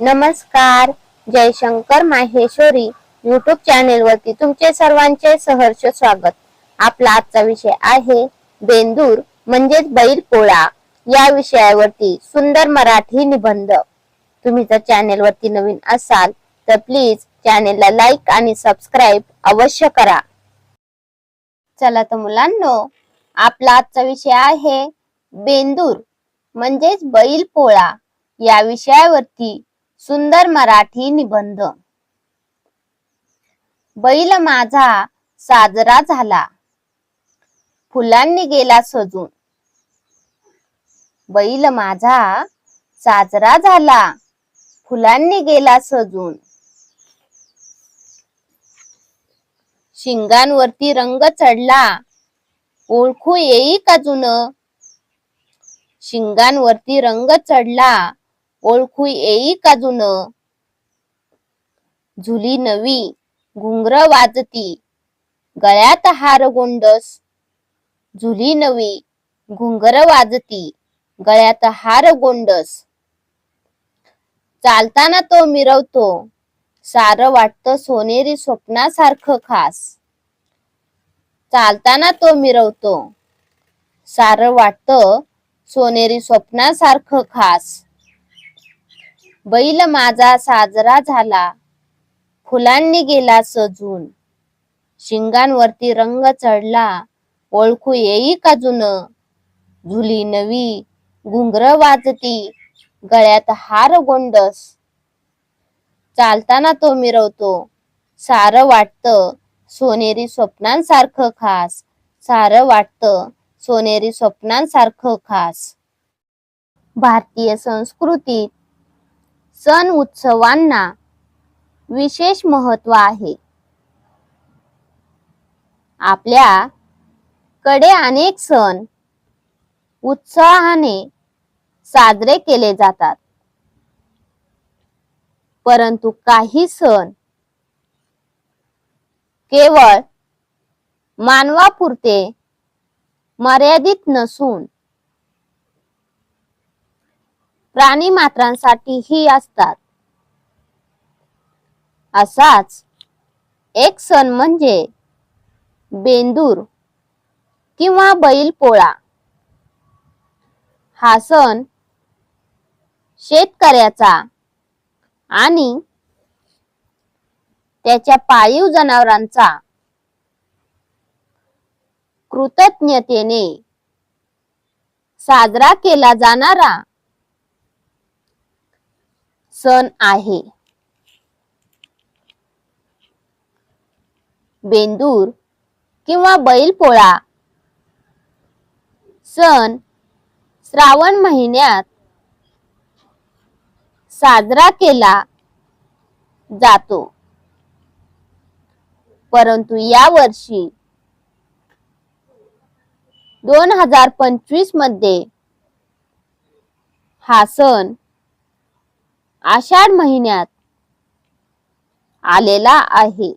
नमस्कार. Jaishankar Maheshwari YouTube channel वरती तुमचे सर्वांचे सहर्ष स्वागत. आपला आजचा विषय आहे बेंदूर म्हणजेच बैल पोळा. या विषयावरती सुंदर मराठी निबंध. तुम्ही जर चॅनेल वरती नवीन असाल तर प्लीज चॅनेलला लाईक आणि सबस्क्राईब अवश्य करा. चला तर मुलांनो आपला आजचा विषय आहे बेंदूर म्हणजेच बैल पोळा. या विषयावरती सुंदर मराठी निबंध. बैल माझा साजरा झाला. फुलांनी गेला सजून. बैल माझा साजरा झाला. फुलांनी गेला सजून. शिंगांवरती रंग चढला. ओळखू येई का जुन? शिंगांवरती रंग चढला. ओळखू येई का जुन? झुली नवी घुंगर वाजती गळ्यात हार गोंडस. झुली नवी घुंगर वाजती गळ्यात हार गोंडस. चालताना तो मिरवतो सार वाटतं सोनेरी स्वप्नासारखं खास. चालताना तो मिरवतो सार वाटतं सोनेरी स्वप्नासारखं खास. बैल माझा साजरा झाला. फुलांनी गेला सजून. शिंगांवरती रंग चढला. ओळखू येई का जुन? झुली नवी घुंगर वाजती. गळ्यात हार गोंडस. चालताना तो मिरवतो. सार वाटतं. सोनेरी स्वप्नांसारखं खास. सार वाटतं. सोनेरी स्वप्नांसारखं खास. भारतीय संस्कृतीत सण उत्सवांना विशेष महत्त्व आहे. आपल्या कडे अनेक सण उत्साहाने साजरे केले जातात. परंतु काही सण केवळ मानवापुरते मर्यादित नसून प्राणी मात्रांसाठीही असतात. असाच एक सण म्हणजे बेंदूर किंवा बैल पोळा हा सण शेतकऱ्याचा आणि त्याच्या पाळीव जनावरांचा कृतज्ञतेने साजरा केला जाणारा सण आहे. बेंदूर किंवा बैलपोळा सण श्रावण महिन्यात साजरा केला जातो. परंतु या वर्षी दोन हजार पंचवीसमध्ये हा सण आषाढ महिन्यात आलेला आहे.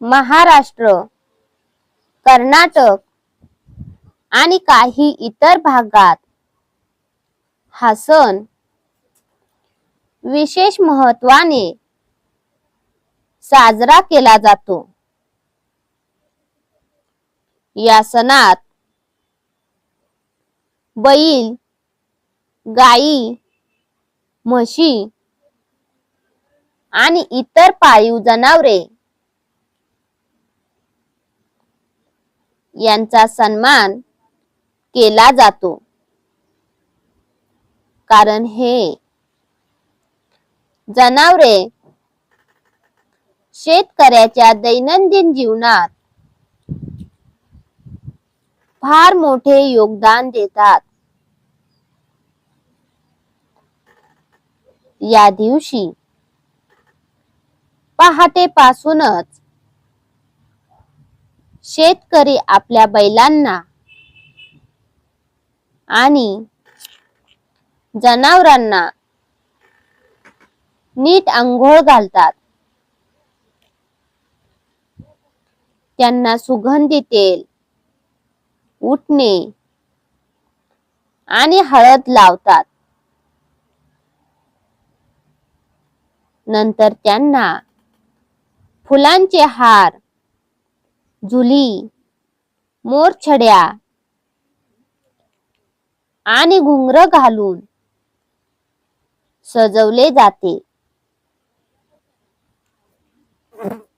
महाराष्ट्र कर्नाटक आणि काही इतर भागात हा सण विशेष महत्वाने साजरा केला जातो. या सणात बैल गाई म्हशी आणि इतर पाळीव जनावरे यांचा सन्मान केला जातो. कारण हे जनावरे शेतकऱ्याच्या दैनंदिन जीवनात फार मोठे योगदान देतात. या दिवशी. पहाटेपासूनच शेतकरी आपल्या बैलांना आणि जनावरांना नीट आंघोळ घालतात. त्यांना सुगंधी तेल उठणे आणि हळद लावतात. नंतर त्यांना फुलांचे हार झुली मोरछड्या आणि घुंगर घालून सजवले जाते.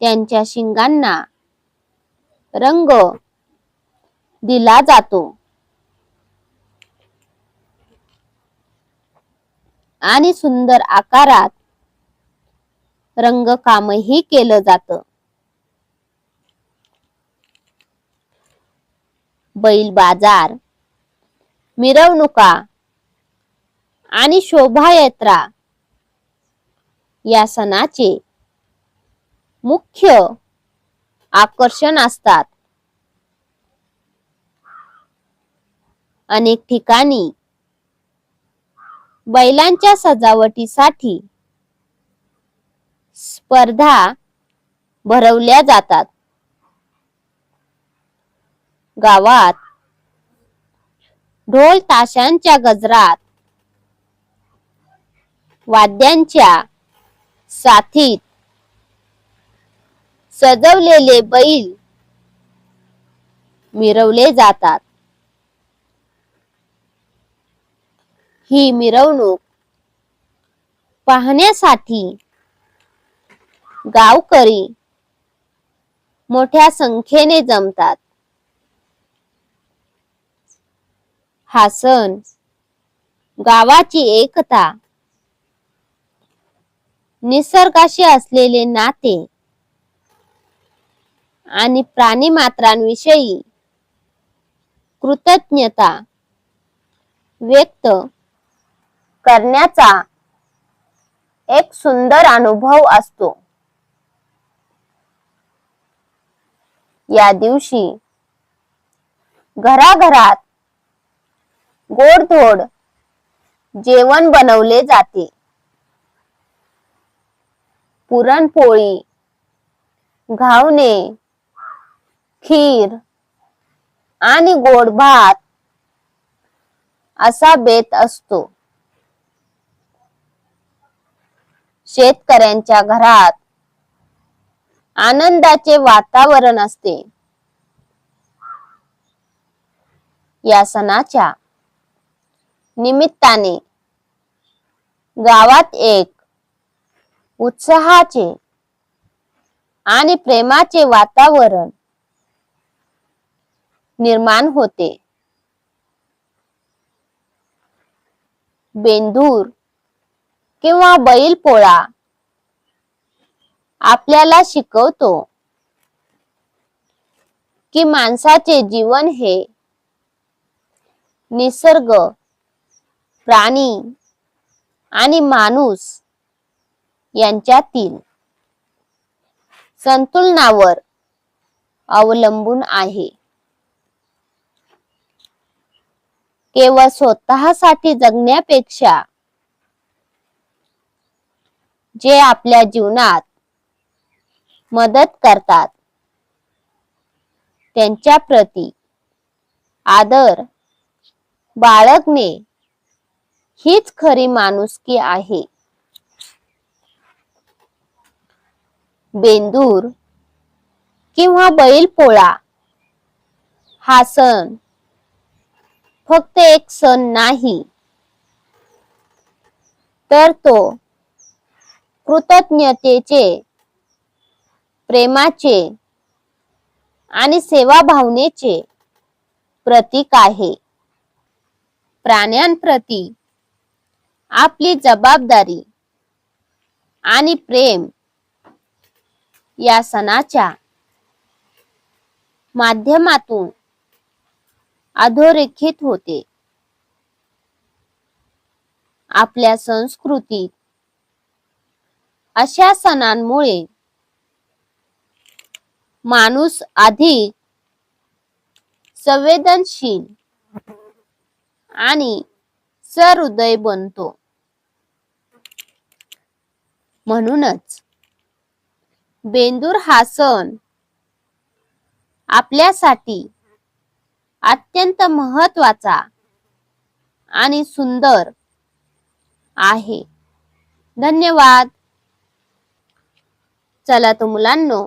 त्यांच्या शिंगांना रंग दिला जातो. आणि सुंदर आकारात रंगकामही केलं जातं. बैल बाजार मिरवणुका आणि शोभायात्रा या सणाचे मुख्य आकर्षण असतात. अनेक ठिकाणी बैलांच्या सजावटीसाठी स्पर्धा भरवल्या जातात. गावात ढोल ताशांच्या गजरात वाद्यांच्या साथीत सजवलेले बैल मिरवले जातात. ही मिरवणूक पाहण्यासाठी गावकरी मोठ्या संख्येने जमतात. हा सण गावाची एकता निसर्गाशी असलेले नाते आणि प्राणी मात्रांविषयी कृतज्ञता व्यक्त करण्याचा एक सुंदर अनुभव असतो. या दिवशी घराघरात गोडधोड जेवण बनवले जाते. पुरणपोळी घावणे खीर आणि गोड भात असा बेत असतो. शेतकऱ्यांच्या घरात आनंदाचे वातावरण असते. या सणाच्या निमित्ताने गावात एक उत्साहाचे आणि प्रेमाचे वातावरण निर्माण होते. बेंदूर किंवा बैलपोळा आपल्याला शिकवतो की माणसाचे जीवन हे निसर्ग प्राणी आणि माणूस यांच्यातील संतुलनावर अवलंबून आहे. केवळ स्वतःसाठी जगण्यापेक्षा जे आपल्या जीवनात मदत करतात. त्यांच्या प्रती आदर बाळगणे हीच खरी माणुसकी आहे. बेंदूर किंवा बैलपोळा हा सण फक्त एक सण नाही तर तो कृतज्ञतेचे प्रेमाचे आणि सेवा भावनेचे प्रतीक आहे. प्राण्यांप्रती आपली जबाबदारी आणि प्रेम या सणाच्या माध्यमातून अधोरेखित होते. आपल्या संस्कृतीत अशा सणांमुळे माणूस अधिक संवेदनशील आणि सहृदय बनतो. म्हणूनच बेंदूर हा सण आपल्यासाठी अत्यंत महत्त्वाचा आणि सुंदर आहे. धन्यवाद. चला तो मुलांनो